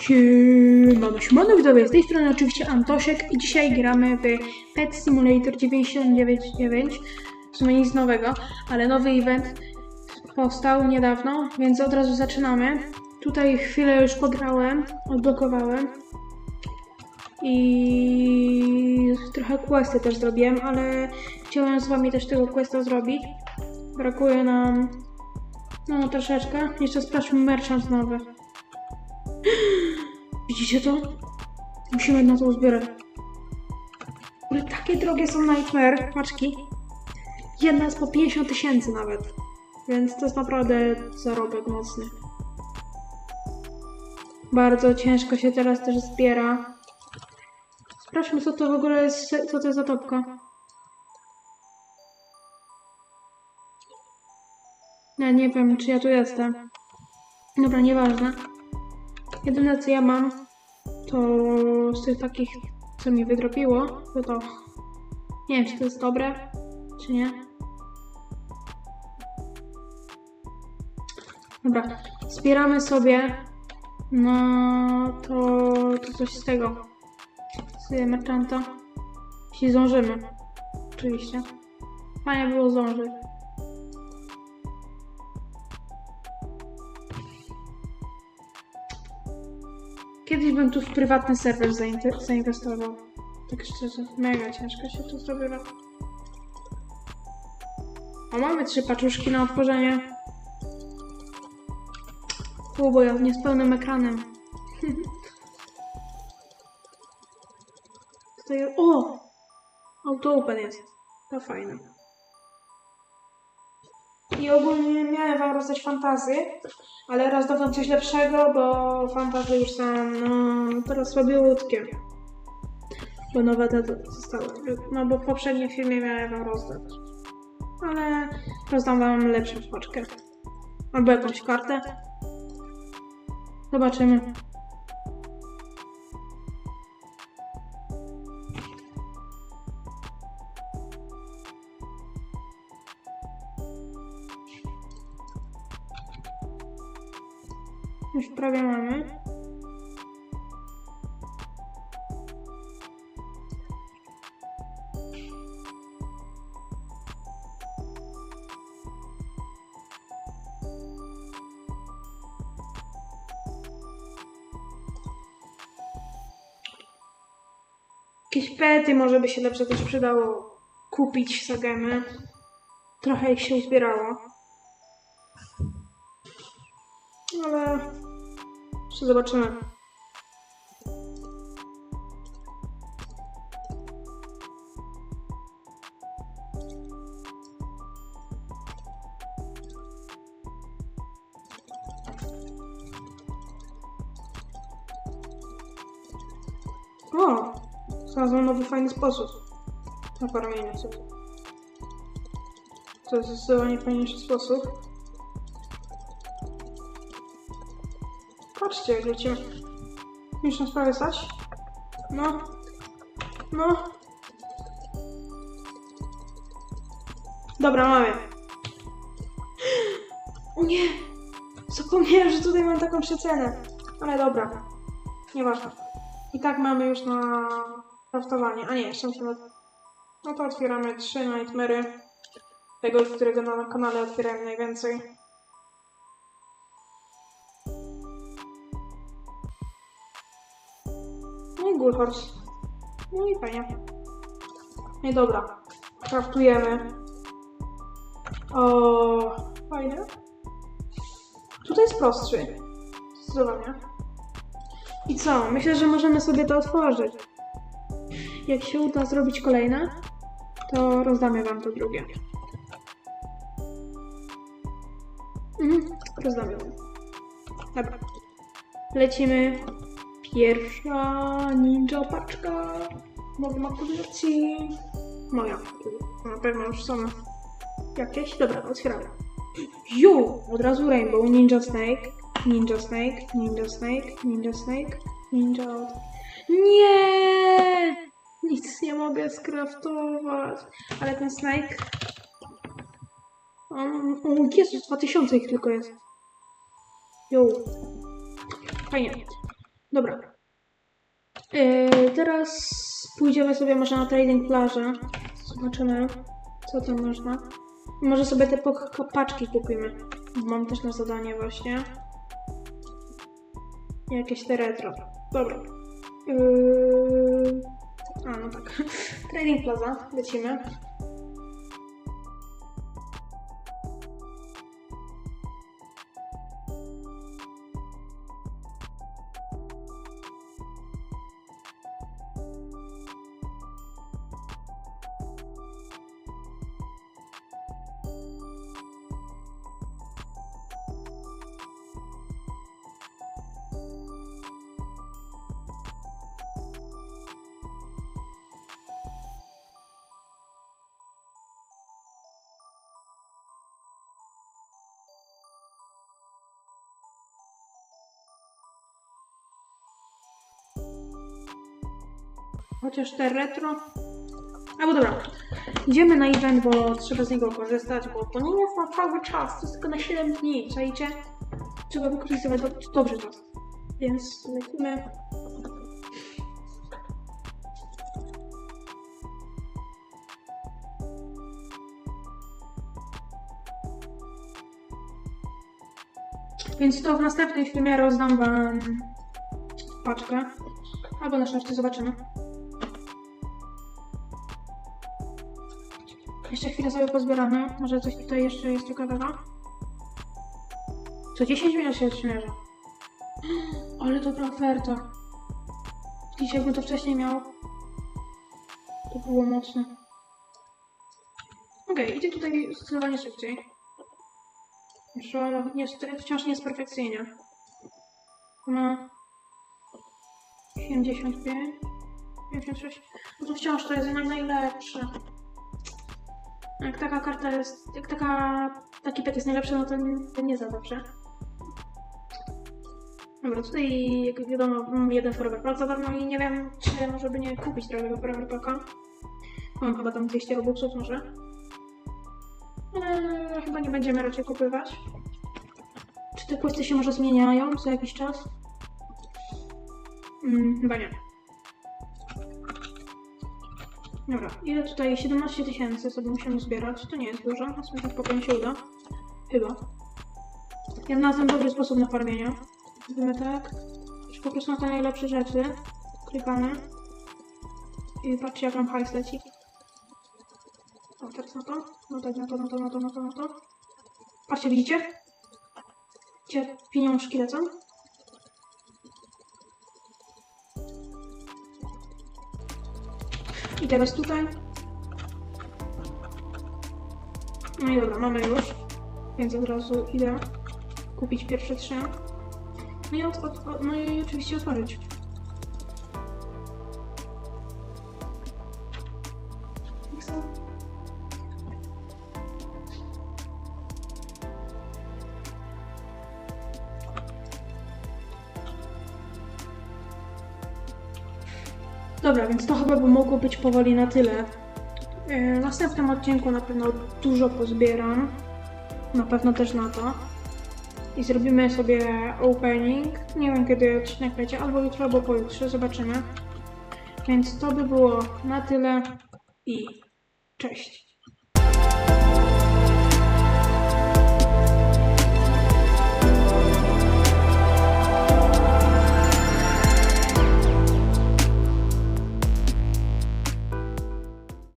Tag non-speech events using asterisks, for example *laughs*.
Siemano, siemano widzowie, z tej strony oczywiście Antosiek i dzisiaj gramy w Pet Simulator 999 w sumie nic nowego, ale nowy event powstał niedawno, więc od razu zaczynamy. Tutaj chwilę już pograłem, odblokowałem i trochę questy też zrobiłem, ale chciałem z wami też tego questa zrobić. Brakuje nam no troszeczkę. Jeszcze sprawdźmy merchant nowy. Widzicie to? Musimy na to uzbierać. Kurde, takie drogie są Nightmare, paczki. Jedna jest po 50 tysięcy nawet. Więc to jest naprawdę zarobek mocny. Bardzo ciężko się teraz też zbiera. Sprawdźmy co to w ogóle jest, co to jest za topka. Ja nie wiem, czy ja tu jestem. Dobra, nieważne. Jedyne co ja mam, to z tych takich, co mi wydropiło, to to. Nie wiem, czy to jest dobre, czy nie. Dobra, zbieramy sobie no to, to coś z tego. Z merchanta. Jeśli zdążymy. Oczywiście. Fajnie było zdążyć. Kiedyś bym tu w prywatny serwer zainwestował. Tak szczerze, mega ciężko się to zrobiło. O, mamy trzy paczuszki na otworzenie. U, bo ja nie z pełnym ekranem. *laughs* Tutaj, o! Auto open jest. To fajne. I ogólnie miałem wam rozdać fantazję, ale raz dawam coś lepszego, bo fantazje już są no, teraz słabiutkie. Bo nowe te zostały. No bo w poprzednim filmie miałem wam rozdać. Ale rozdam wam lepszą paczkę. Albo jakąś kartę. Zobaczymy. Już prawie mamy. Jakieś pety może by się lepsze też przydało kupić za gemy. Trochę ich się uzbierało. Ale jeszcze zobaczymy. O! Znalazłem nowy fajny sposób na karmienie sobie. To jest zdecydowanie fajniejszy sposób. Patrzcie, jak lecimy. Już nas stać. No. No. Dobra, mamy. O nie! Zapomniałem, że tutaj mam taką przecenę. Ale dobra. Nieważne. I tak mamy już na kraftowanie. A nie, jeszcze musimy... No to otwieramy trzy Nightmary. Tego, którego na kanale otwierałem najwięcej. I Gulhorse. No i fajnie. No i dobra. Kraftujemy. O, fajne. Tutaj jest prostszy. Zdecydowanie. I co? Myślę, że możemy sobie to otworzyć. Jak się uda zrobić kolejne, to rozdamy wam to drugie. Mhm, rozdamy wam. Dobra. Lecimy. Pierwsza ninja paczka. Nową aktywacji. Moja. Na pewno już są jakieś. Dobra, otwieramy. Jo! Od razu Rainbow, Ninja Snake, Ninja Snake, Ninja Snake, Ninja Snake, Ninja... Nie! Nic nie mogę skraftować. Ale ten Snake... Um, o Jezus, 2000 ich tylko jest. Jo. Fajnie. Dobra. Yy, teraz pójdziemy sobie może na trading plażę. Zobaczymy, co tam można. Może sobie te paczki kupimy. Mam też na zadanie właśnie. Jakieś te retro. Dobra. Yy... A, no tak. *laughs* Trading Plaza. Lecimy. Chociaż te retro. Albo dobra. Idziemy na event, bo trzeba z niego korzystać, bo to nie jest na cały czas, to jest tylko na 7 dni, czajcie? Trzeba wykorzystywać do- dobrze czas. Więc lecimy. Więc to w następnym filmie rozdam wam paczkę. Albo na szafcie zobaczymy. Jeszcze chwilę sobie pozbieramy. Może coś tutaj jeszcze jest ciekawego. Co 10 minut się odśmierza. *gasps* Ale dobra oferta. Widzicie, jakbym to wcześniej miał. To było mocne. Okej, idzie tutaj zdecydowanie szybciej. Jeszcze, ale niestety wciąż nie jest perfekcyjnie. Ma 55, 56. No to wciąż to jest jednak najlepsze. Jak taka karta jest, jak taka, taki pet jest najlepszy, no to nie, to nie za dobrze. Dobra, tutaj jak wiadomo mam jeden Forever Pack za darmo i nie wiem, czy może by nie kupić drogego Forever Packa. Mam chyba tam 200 robuxów może. Ale chyba nie będziemy raczej kupywać. Czy te questy się może zmieniają co jakiś czas? Mm, chyba nie. Dobra, ile tutaj? 17 tysięcy sobie musimy zbierać. To nie jest dużo, a sobie spokojnie się uda. Chyba. Ja znalazłem dobry sposób na farmienie. Zrobimy tak. Że po prostu na te najlepsze rzeczy. Klikamy. I patrzcie jak nam hajs leci. O, teraz na to. No tak, na to, na to, na to, na to, na to. Patrzcie, widzicie? Gdzie pieniążki lecą? I teraz tutaj. No i dobra, mamy już. Więc od razu idę kupić pierwsze trzy. No i, od, od, od, no i oczywiście otworzyć. Dobra, więc to chyba by mogło być powoli na tyle. Yy, W następnym odcinku na pewno dużo pozbieram. Na pewno też na to. I zrobimy sobie opening. Nie wiem kiedy odcinek będzie, albo jutro, albo pojutrze, zobaczymy. Więc to by było na tyle i cześć.